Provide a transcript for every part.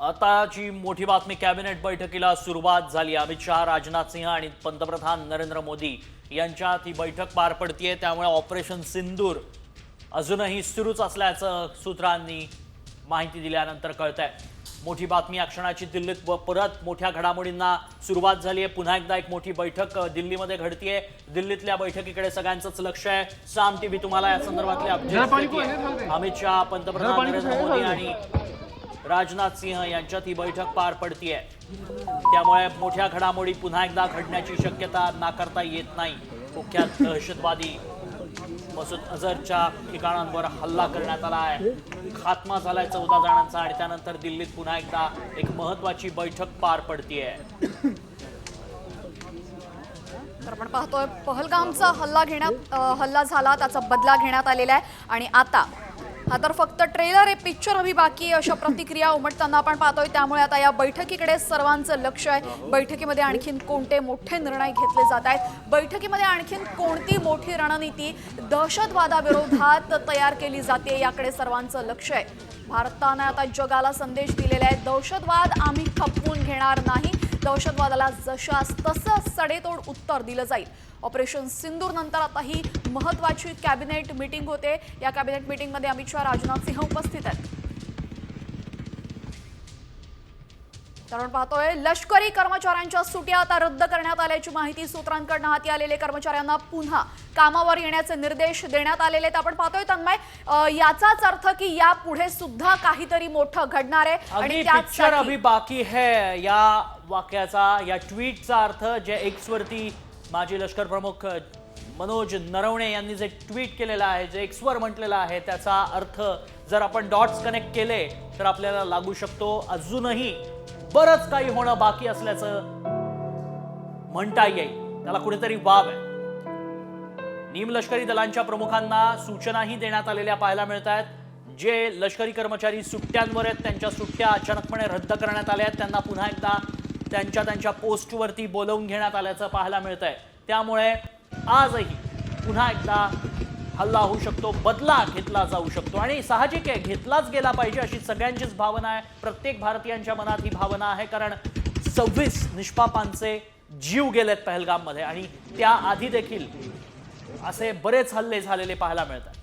आता जी मोठी बातमी कॅबिनेट बैठकीला सुरुवात झाली. अमित शहा राजनाथ सिंह आणि पंतप्रधान नरेंद्र मोदी यांच्यात ही बैठक पार पडतीये. त्यामुळे ऑपरेशन सिंदूर अजूनही सुरूच असल्याचं सूत्रांनी माहिती दिल्यानंतर कळतंय. मोठी बातमी या क्षणाची दिल्लीत व परत मोठ्या घडामोडींना सुरुवात झाली आहे पुन्हा एकदा एक मोठी बैठक दिल्लीमध्ये घडतीये. दिल्लीतल्या बैठकीकडे सगळ्यांचंच लक्ष आहे. साम टीव्ही तुम्हाला या संदर्भातले. अमित शहा पंतप्रधान नरेंद्र मोदी आणि राजनाथ सिंह यांच्यात ही बैठक पार पडतीये. त्यामुळे मोठ्या घडामोडी पुन्हा एकदा घडण्याची शक्यता नाकारता येत नाही. कुख्यात दहशतवादी मसूद अझरच्या ठिकाणांवर हल्ला करण्यात आला आहे. खात्मा झालाय चौदा जणांचा आणि त्यानंतर दिल्लीत पुन्हा एकदा एक महत्वाची बैठक पार पडतीये. तर आपण पाहतोय पहलगामचा हल्ला घेण्यात हल्ला झाला त्याचा बदला घेण्यात आलेला आहे. आणि आता तर फक्त ट्रेलर आहे पिक्चर हवी बाकी आहे, अशा प्रतिक्रिया उमटताना आपण पाहतोय. त्यामुळे आता या बैठकीकडे सर्वांचं लक्ष आहे. बैठकीमध्ये आणखीन कोणते मोठे निर्णय घेतले जात आहेत? बैठकीमध्ये आणखीन कोणती मोठी रणनीती दहशतवादाविरोधात तयार केली जाते याकडे सर्वांचं लक्ष आहे. भारतानं आता जगाला संदेश दिलेला आहे दहशतवाद आम्ही खपवून घेणार नाही. दहशतवादाला जशास तसं सडेतोड उत्तर दिलं जाईल. ऑपरेशन सिंदूर नंतर आता ही महत्वाची कॅबिनेट मीटिंग होते. या कॅबिनेट मीटिंगमध्ये अमित शहा राजनाथ सिंह उपस्थित आहेत. तर आपण पाहतोय लष्करी कर्मचाऱ्यांच्या सुट्या आता रद्द करण्यात आल्याची माहिती सूत्रांकडनं हाती आलेले. कर्मचाऱ्यांना पुन्हा कामावर येण्याचे निर्देश देण्यात आलेले आहेत. आपण पाहतोय तन्मय याचाच अर्थ की यापुढे सुद्धा काहीतरी मोठं घडणार आहे आणि पिक्चर अभी बाकी है. या वाक्याचा या ट्विटचा अर्थ जे एक्स वरती माजी लष्कर प्रमुख मनोज नरवणे यांनी जे ट्विट केलेलं आहे जे एक्सवर म्हटलेलं आहे त्याचा अर्थ जर आपण डॉट्स कनेक्ट केले तर आपल्याला लागू शकतो. अजूनही बरंच काही होणं बाकी असल्याचं म्हणता येईल. त्याला कुठेतरी वाव आहे. निमलष्करी दलांच्या प्रमुखांना सूचनाही देण्यात आलेल्या पाहायला मिळत आहेत. जे लष्करी कर्मचारी सुट्ट्यांवर आहेत त्यांच्या सुट्ट्या अचानकपणे रद्द करण्यात आल्या आहेत. त्यांना पुन्हा एकदा त्यांच्या त्यांच्या पोस्टवरती बोलवून घेण्यात आल्याचं पाहायला मिळत आहे त्यामुळे आजही पुन्हा एकदा हल्ला होऊ शकतो बदला घेतला जाऊ शकतो आणि साहजिक आहे घेतलाच गेला पाहिजे अशी सगळ्यांचीच भावना आहे. प्रत्येक भारतीयांच्या मनात ही भावना आहे कारण सव्वीस निष्पापांचे जीव गेलेत पहलगाममध्ये आणि त्याआधी देखील असे बरेच हल्ले झालेले पाहायला मिळतात.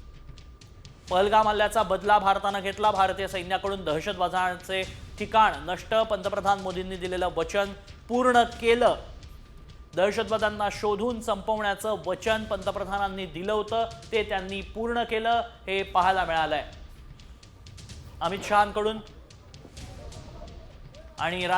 पहलगाम हल्ल्याचा बदला भारतानं घेतला. भारतीय सैन्याकडून दहशतवादाचे ठिकाण नष्ट. पंतप्रधान मोदींनी दिलेलं वचन पूर्ण केलं. दहशतवाद्यांना शोधून संपवण्याचं वचन पंतप्रधानांनी दिलं होतं ते त्यांनी पूर्ण केलं हे पाहायला मिळालंय. अमित शहाकडून आणि